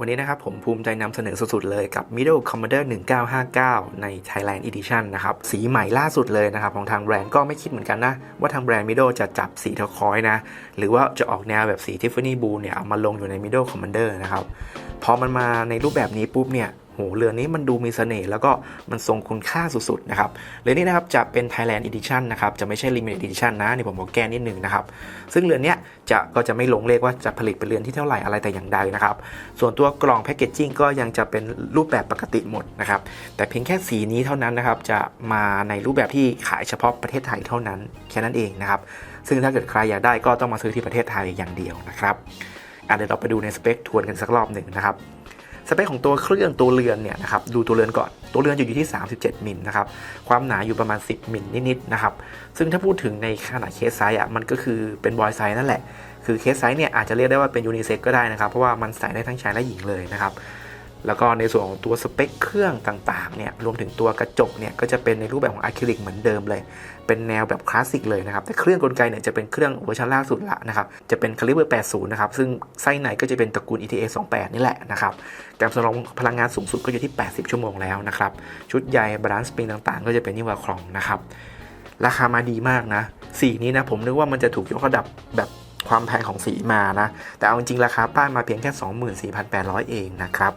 วันนี้นะครับผมภูมิใจนำเสนอสุดๆเลยกับ Middle Commander 1959 ใน Thailand Edition นะครับ สีใหม่ล่าสุดเลยนะครับ ของทางแบรนด์ก็ไม่คิดเหมือนกันนะ ว่าทางแบรนด์ Middle จะจับสีเทอร์คอยส์นะ หรือว่าจะออกแนวแบบสี Tiffany Blue เนี่ยเอามาลงอยู่ใน Middle Commander นะครับ พอมันมาในรูปแบบนี้ปุ๊บเนี่ย โหเรือนี้มันดูมีเสน่ห์แล้วก็มันทรงคุณค่าสุดๆนะครับเรือนี้นะครับจะเป็น Thailand Edition นะครับจะไม่ใช่ Limited Edition นะนี่ผมบอกแก้นิดนึงนะครับซึ่งเรือนนี้จะก็จะไม่ลงเลขว่าจะผลิตเป็นเรือนที่เท่าไหร่อะไรแต่อย่างใดนะครับส่วนตัวกล่องแพคเกจจิ้งก็ยังจะเป็นรูปแบบปกติหมดนะครับแต่เพียงแค่สีนี้เท่านั้นนะครับจะมาในรูปแบบที่ขายเฉพาะประเทศไทยเท่านั้นแค่นั้นเองนะครับซึ่งถ้าเกิดใครอยากได้ก็ต้องมาซื้อที่ประเทศไทยอย่างเดียวนะครับอะเดี๋ยวเราไปดูในสเปคทวนกันสักรอบหนึ่งนะครับ สเปคของตัวเครื่องตัวเรือนเนี่ยนะครับดูตัวเรือนก่อน ตัวเรือนอยู่ที่ 37มิลนะครับความหนาอยู่ประมาณ 10มิลนิดๆนะครับซึ่งถ้าพูดถึงในขนาดเคสไซส์อะมันก็คือเป็นบอยไซส์นั่นแหละ คือเคสไซส์เนี่ยอาจจะเรียกได้ว่าเป็นยูนิเซ็กก็ได้นะครับ เพราะว่ามันใส่ได้ทั้งชายและหญิงเลยนะครับแล้วก็ในส่วนของตัวสเปคเครื่องต่างๆเนี่ยรวมถึงตัวกระจกเนี่ยก็จะเป็นในรูปแบบของอะคริลิกเหมือนเดิมเลย เป็นแนวแบบคลาสสิกเลยนะครับ แต่เครื่องกลไกเนี่ยจะเป็นเครื่องเวอร์ชันล่าสุดละนะครับ จะเป็นคาลิเบอร์ 80 นะครับ ซึ่งไส้ในก็จะเป็นตระกูล ETA 28 นี่แหละนะครับ การสำรองพลังงานสูงสุดก็อยู่ที่ 80 ชั่วโมงแล้วนะครับ ชุดใยบาลานซ์สปริงต่างๆ ก็จะเป็นนิวาครองนะครับ ราคามาดีมากนะ สีนี้นะผมนึกว่ามันจะถูกยกระดับแบบความแพงของสีมานะ แต่เอาจริงราคาป้ายมาเพียงแค่ 24,800 เองนะครับ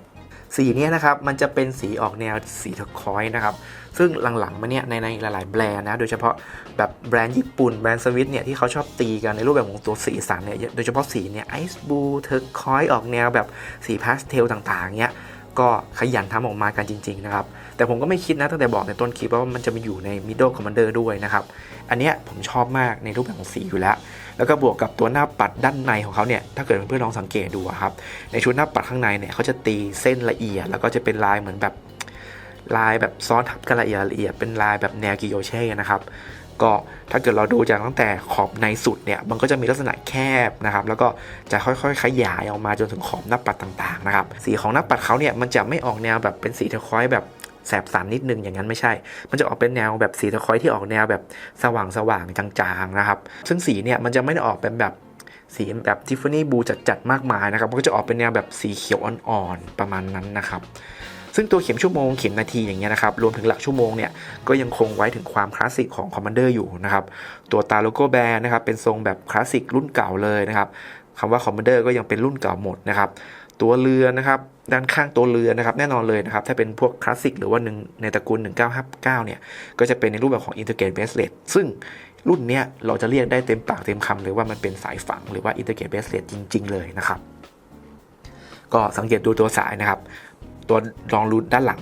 สีนี้นะครับมันจะเป็นสีออกแนวสีเทอร์คอยส์นะครับซึ่งหลังๆมาเนี่ยในในหลายๆแบรนด์นะโดยเฉพาะแบบแบรนด์ญี่ปุ่นแบรนด์สวิตเนี่ยที่เขาชอบตีกันในรูปแบบของตัวสีสันเนี่ยโดยเฉพาะสีเนี่ยไอซ์บลูเทอร์คอยส์ออกแนวแบบสีพาสเทลต่างๆเนี่ยก็ขยันทำออกมากันจริง ๆ นะครับ แต่ผมก็ไม่คิดนะตั้งแต่บอกในต้นคลิปว่ามันจะมาอยู่ใน Middle Commander ด้วยนะครับ อันเนี้ยผมชอบมากในรูปแบบของสีอยู่แล้ว แล้วก็บวกกับตัวหน้าปัดด้านในของเขาเนี่ยถ้าเกิดเพื่อนๆลองสังเกตดูอะครับในชุดหน้าปัดข้างในเนี่ยเขาจะตีเส้นละเอียด แล้วก็จะเป็นลายเหมือนแบบลายแบบซ้อนทับกันละเอียดละเอียดเป็นลายแบบแนวกิโยเช่นะครับก็ถ้าเกิดเราดูจากตั้งแต่ขอบในสุดเนี่ยมันก็จะมีลักษณะแคบนะครับ แล้วก็จะค่อยๆ ขยายออกมาจนถึงขอบหน้าปัดต่างๆนะครับ สีของหน้าปัดเขาเนี่ยมันจะไม่ออกแนวแบบเป็นสีเทอร์คอยแบบ แสบสันนิดนึงอย่างนั้นไม่ใช่ มันจะออกเป็นแนวแบบสีเทอร์คอยที่ออกแนวแบบสว่างๆจางๆนะครับ ซึ่งสีเนี่ยมันจะไม่ได้ออกเป็นแบบสีแบบทิฟฟานี่บูจัดๆมากมายนะครับ มันก็จะออกเป็นแนวแบบสีเขียวอ่อนๆประมาณนั้นนะครับซึ่งตัวเข็มชั่วโมงเข็มนาทีอย่างเงี้ยนะครับ รวมถึงหลักชั่วโมงเนี่ยก็ยังคงไว้ถึงความคลาสสิกของ Commander อยู่นะครับ ตัวตาโลโก้แบร์นะครับ เป็นทรงแบบคลาสสิกรุ่นเก่าเลยนะครับ คำว่า Commander ก็ยังเป็นรุ่นเก่าหมดนะครับตัวเรือนะครับด้านข้างตัวเรือนะครับแน่นอนเลยนะครับถ้าเป็นพวกคลาสสิกหรือว่าหนึ่งในตระกูล 1959 เนี่ยก็จะเป็นในรูปแบบของ Integrate Bracelet ซึ่งรุ่นเนี้ยเราจะเรียกได้เต็มปากเต็มคำเลยว่ามันเป็นสายฝังหรือว่า Integrate Bracelet จริง ๆ เลยนะครับ ก็สังเกตดูตัวสายนะครับ ตัวรองรูด้านหลัง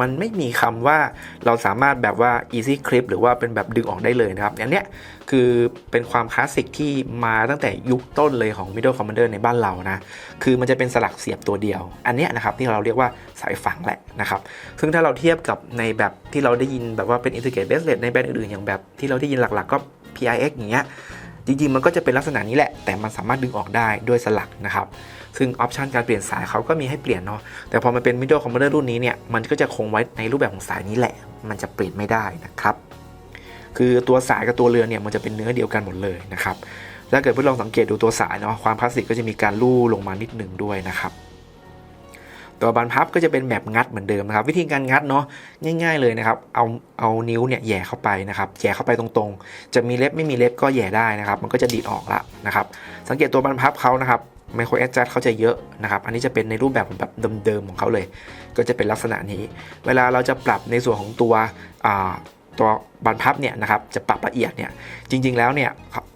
มันไม่มีคำว่าเราสามารถแบบว่า easy clip หรือว่าเป็นแบบดึงออกได้เลยนะครับ อันเนี้ยคือเป็นความคลาสสิกที่มาตั้งแต่ยุคต้นเลยของ Middle Commander ในบ้านเรานะ คือมันจะเป็นสลักเสียบตัวเดียว อันเนี้ยนะครับที่เราเรียกว่าสายฝังแหละนะครับ ซึ่งถ้าเราเทียบกับในแบบที่เราได้ยินแบบว่าเป็น integrate bracelet ในแบรนด์อื่นๆอย่างแบบที่เราได้ยินหลักๆก็ PIX อย่างเงี้ยจริงๆมันก็จะเป็นลักษณะนี้แหละ แต่มันสามารถดึงออกได้ด้วยสลักนะครับ ซึ่งออปชันการเปลี่ยนสายเขาก็มีให้เปลี่ยนเนาะแต่พอมันเป็น Middle Commander รุ่นนี้เนี่ยมันก็จะคงไว้ในรูปแบบของสายนี้แหละ มันจะเปลี่ยนไม่ได้นะครับ คือตัวสายกับตัวเรือเนี่ยมันจะเป็นเนื้อเดียวกันหมดเลยนะครับถ้าเกิดเพื่อนลองสังเกตดูตัวสายเนาะความคลาสสิกก็จะมีการลู่ลงมานิดหนึ่งด้วยนะครับตัวบานพับก็จะเป็นแบบงัดเหมือนเดิมนะครับ วิธีการงัดเนาะง่าย ๆเลยนะครับ เอาเอานิ้วเนี่ยแย่เข้าไปนะครับแย่เข้าไปตรงๆ จะมีเล็บไม่มีเล็บก็แย่ได้นะครับ มันก็จะดีดออกละนะครับ สังเกตตัวบานพับเขานะครับ ไมโครแอดจัดเขาจะเยอะนะครับ อันนี้จะเป็นในรูปแบบแบบเดิมๆของเขาเลย ก็จะเป็นลักษณะนี้ เวลาเราจะปรับในส่วนของตัวตัวบานพับเนี่ยนะครับ จะปรับละเอียดเนี่ย จริง ๆ แล้วเนี่ย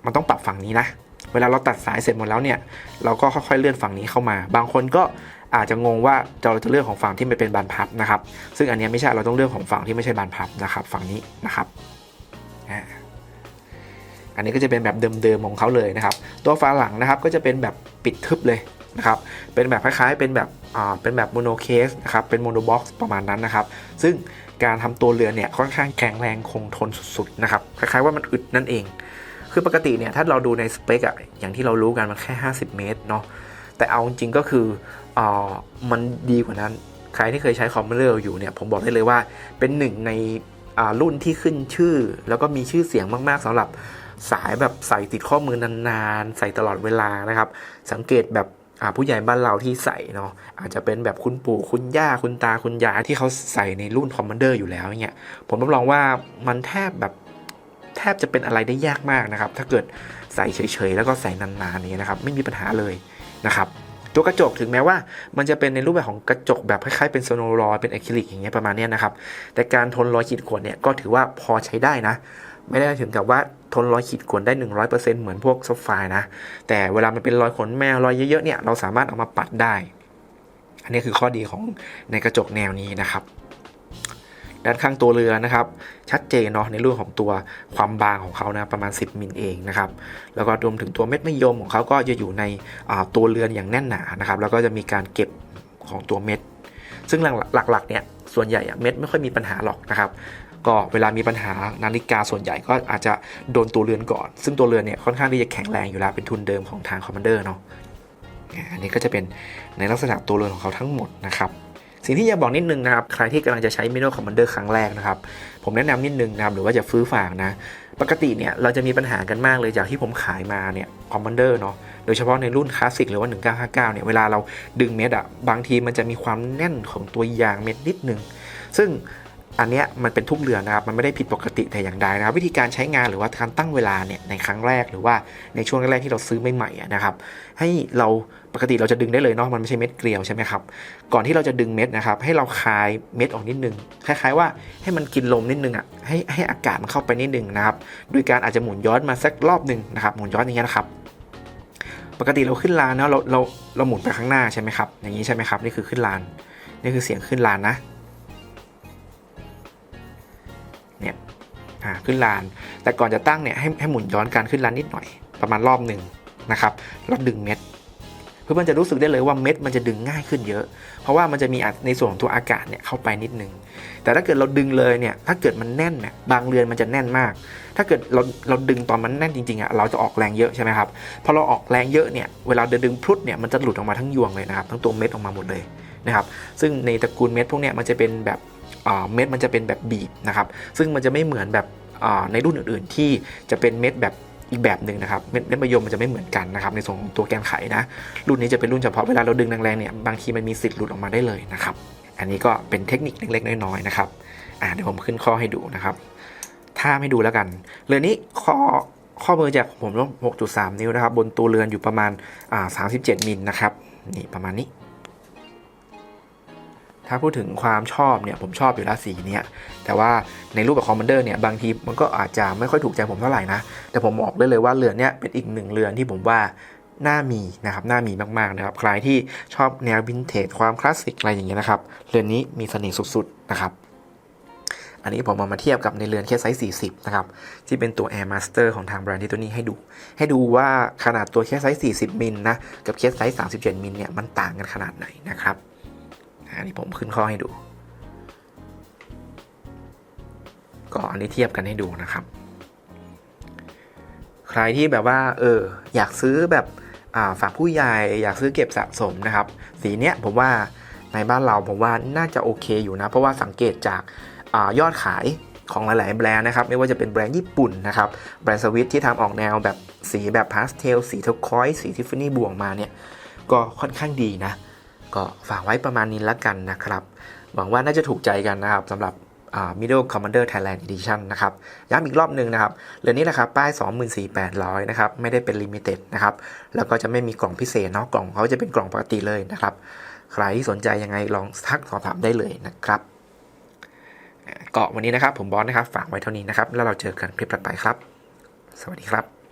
มันต้องปรับฝั่งนี้นะ เวลาเราตัดสายเสร็จหมดแล้วเนี่ย เราก็ค่อยๆเลื่อนฝั่งนี้เข้ามา บางคนก็อาจจะงงว่าเราจะเลือกของฝั่งที่ไม่เป็นบานพับนะครับ ซึ่งอันนี้ไม่ใช่ เราต้องเลือกของฝั่งที่ไม่ใช่บานพับนะครับ ฝั่งนี้นะครับอันนี้ก็จะเป็นแบบเดิมๆของเขาเลยนะครับ ตัวฝาหลังนะครับก็จะเป็นแบบ ปิดทึบเลยนะครับ เป็นแบบคล้ายๆ เป็นแบบเป็นแบบโมโนเคสนะครับ เป็นโมโนบ็อกซ์ประมาณนั้นนะครับ ซึ่งการทำตัวเรือเนี่ยค่อนข้างแข็งแรงคงทนสุดๆนะครับ คล้ายๆว่ามันอึดนั่นเอง คือปกติเนี่ยถ้าเราดูในสเปคอะอย่างที่เรารู้กันมันแค่ 50 เมตรเนาะ แต่เอาจริงก็คืออมันดีกว่านั้น ใครที่เคยใช้คอมเตอร์อยู่เนี่ยผมบอกได้เลยว่าเป็นหนึ่งในรุ่นที่ขึ้นชื่อ แล้วก็มีชื่อเสียงมากๆสำหรับ สายแบบใส่ติดข้อมือนานๆ ใส่ตลอดเวลานะครับ สังเกตแบบผู้ใหญ่บ้านเราที่ใส่เนาะอาจจะเป็นแบบคุณปู่คุณย่าคุณตาคุณยายที่เขาใส่ในรุ่นคอมมานเดอร์อยู่แล้วเงี้ยผมรับรองว่ามันแทบแบบแทบจะเป็นอะไรได้ยากมากนะครับ ถ้าเกิดใส่เฉยๆ แล้วก็ใส่นานๆนี้นะครับ ไม่มีปัญหาเลยนะครับ ตัวกระจกถึงแม้ว่า มันจะเป็นในรูปแบบของกระจกแบบคล้ายๆเป็นโซโนรอยเป็นอะคริลิกอย่างเงี้ยประมาณเนี้ยนะครับ แต่การทนรอยขีดข่วนเนี่ยก็ถือว่าพอใช้ได้นะ ไม่ได้ถึงกับว่า ทนรอยขีดข่วนได้ 100%เหมือนพวกซอฟไฟนะ แต่เวลามันเป็นรอยขนแมวรอยเยอะๆเนี่ยเราสามารถเอามาปัดได้ อันนี้คือข้อดีของในกระจกแนวนี้นะครับ ด้านข้างตัวเรือนะครับ ชัดเจนเนาะในเรื่องของตัวความบางของเขานะประมาณ 10 มิลเองนะครับ แล้วก็รวมถึงตัวเม็ดมะยมของเขาก็จะอยู่ในตัวเรือนอย่างแน่นหนานะครับ แล้วก็จะมีการเก็บของตัวเม็ดซึ่งหลักๆเนี่ยส่วนใหญ่เม็ดไม่ค่อยมีปัญหาหรอกนะครับ ก็เวลามีปัญหานาฬิกาส่วนใหญ่ก็อาจจะโดนตัวเรือนก่อน ซึ่งตัวเรือนเนี่ยค่อนข้างที่จะแข็งแรงอยู่แล้วเป็นทุนเดิมของทางคอมมานเดอร์เนาะอันนี้ก็จะเป็นในลักษณะตัวเรือนของเขาทั้งหมดนะครับสิ่งที่อยากบอกนิดนึงนะครับ ใครที่กำลังจะใช้ Middle Commander ครั้งแรกนะครับ ผมแนะนำนิดนึงนะครับ หรือว่าจะฟื้อฝากนะ ปกติเนี่ย เราจะมีปัญหากันมากเลยจากที่ผมขายมาเนี่ย Commander เนาะ โดยเฉพาะในรุ่นคลาสสิกหรือว่า 1959 เนี่ย เวลาเราดึงเม็ดอะบางทีมันจะมีความแน่นของตัวยางเม็ดนิดนึง ซึ่ง อันเนี้ยมันเป็นทุกเรือนนะครับ มันไม่ได้ผิดปกติแต่อย่างใดนะครับ วิธีการใช้งานหรือว่าการตั้งเวลาเนี่ยในครั้งแรกหรือว่าในช่วงแรกๆที่เราซื้อใหม่ๆนะครับ ให้เราปกติเราจะดึงได้เลยเนาะมันไม่ใช่เม็ดเกลียวใช่ไหมครับ ก่อนที่เราจะดึงเม็ดนะครับ ให้เราคายเม็ดออกนิดนึงคล้ายๆว่าให้มันกินลมนิดนึงอะให้ให้อากาศมันเข้าไปนิดนึงนะครับโดยการอาจจะหมุนย้อนมาสักรอบหนึ่งนะครับหมุนย้อนอย่างเงี้ยนะครับปกติเราขึ้นลานเนาะเราเราเราหมุนไปข้างหน้าใช่ไหมครับอย่างนี้ใช่ไหมครับนี่คือขึ้นลานนี่คือเสียงขึ้นลานนะ อ่าขึ้นลาน แต่ก่อนจะตั้งเนี่ยให้ให้หมุนย้อนการขึ้นลานนิดหน่อยประมาณรอบหนึ่งนะครับแล้วดึงเม็ดเพื่อมันจะรู้สึกได้เลยว่าเม็ดมันจะดึงง่ายขึ้นเยอะ เพราะว่ามันจะมีในส่วนของตัวอากาศเนี่ยเข้าไปนิดนึง แต่ถ้าเกิดเราดึงเลยเนี่ย ถ้าเกิดมันแน่นเนี่ยบางเรือนมันจะแน่นมาก ถ้าเกิดเราเราดึงตอนมันแน่นจริงๆอะเราจะออกแรงเยอะใช่ไหมครับ พอเราออกแรงเยอะเนี่ย เวลาเดินดึงพลุดเนี่ยมันจะหลุดออกมาทั้งยวงเลยนะครับ ทั้งตัวเม็ดออกมาหมดเลยนะครับ ซึ่งในตระกูลเม็ดพวกเนี้ยมันจะเป็นแบบ เม็ดมันจะเป็นแบบบีบนะครับ ซึ่งมันจะไม่เหมือนแบบในรุ่นอื่น ๆ ที่จะเป็นเม็ดแบบอีกแบบหนึ่งนะครับเม็ดเม็ดมะยมมันจะไม่เหมือนกันนะครับในส่วนของตัวแกนไขนะ รุ่นนี้จะเป็นรุ่นเฉพาะเวลาเราดึงแรงๆเนี่ยบางทีมันมีสิทธิ์หลุดออกมาได้เลยนะครับ อันนี้ก็เป็นเทคนิคเล็กๆน้อยๆนะครับอ่าเดี๋ยวผมขึ้นข้อให้ดูนะครับถ้าไม่ดูแล้วกัน เรือนนี้ข้อข้อมือจากผมลบ6.3 นิ้วนะครับ บนตัวเรือนอยู่ประมาณอ่า37มิลนะครับนี่ประมาณนี้ ถ้าพูดถึงความชอบเนี่ยผมชอบอยู่แล้วสีเนี้ยแต่ว่าในรูปแบบคอมมานเดอร์เนี่ยบางทีมันก็อาจจะไม่ค่อยถูกใจผมเท่าไหร่นะ แต่ผมบอกได้เลยว่าเรือนเนี้ยเป็นอีกหนึ่งเรือนที่ผมว่าน่ามีนะครับน่ามีมากๆนะครับใครที่ชอบแนววินเทจความคลาสสิกอะไรอย่างเงี้ยนะครับเรือนนี้มีเสน่ห์สุดๆนะครับอันนี้ผมเอามาเทียบกับในเรือนแค่ไซส์ 40 นะครับ ที่เป็นตัว Air Master ของทางแบรนด์ที่ตัวนี้ให้ดู ให้ดูว่าขนาดตัวแค่ไซส์ 40 มิลนะ กับแค่ไซส์ 37 มิลเนี่ย มันต่างกันขนาดไหนนะครับ อันนี้ผมขึ้นข้อให้ดู ก็อันนี้เทียบกันให้ดูนะครับ ใครที่แบบว่า เออ อยากซื้อแบบฝากผู้ใหญ่อยากซื้อเก็บสะสมนะครับ สีเนี้ยผมว่าในบ้านเราผมว่าน่าจะโอเคอยู่นะ เพราะว่าสังเกตจากอายอดขายของหลาย ๆ แบรนด์นะครับ ไม่ว่าจะเป็นแบรนด์ญี่ปุ่นนะครับ แบรนด์สวิตที่ทำออกแนวแบบสีแบบพาสเทลสีเทอร์คอยส์สีทิฟฟานี่บวงมาเนี่ย ก็ค่อนข้างดีนะ ก็ฝากไว้ประมาณนี้แล้วกันนะครับ หวังว่าน่าจะถูกใจกันนะครับสำหรับ Middle Commander Thailand Edition นะครับ ย้ำอีกรอบหนึ่งนะครับเรือนนี้นะครับป้าย 24,800 นะครับ ไม่ได้เป็นลิมิเต็ดนะครับ แล้วก็จะไม่มีกล่องพิเศษเนาะกล่องเขาจะเป็นกล่องปกติเลยนะครับ ใครที่สนใจยังไงลองทักสอบถามได้เลยนะครับอ่าก็วันนี้นะครับผมบอสนะครับ ฝากไว้เท่านี้นะครับ แล้วเราเจอกันคลิปถัดไปครับ สวัสดีครับ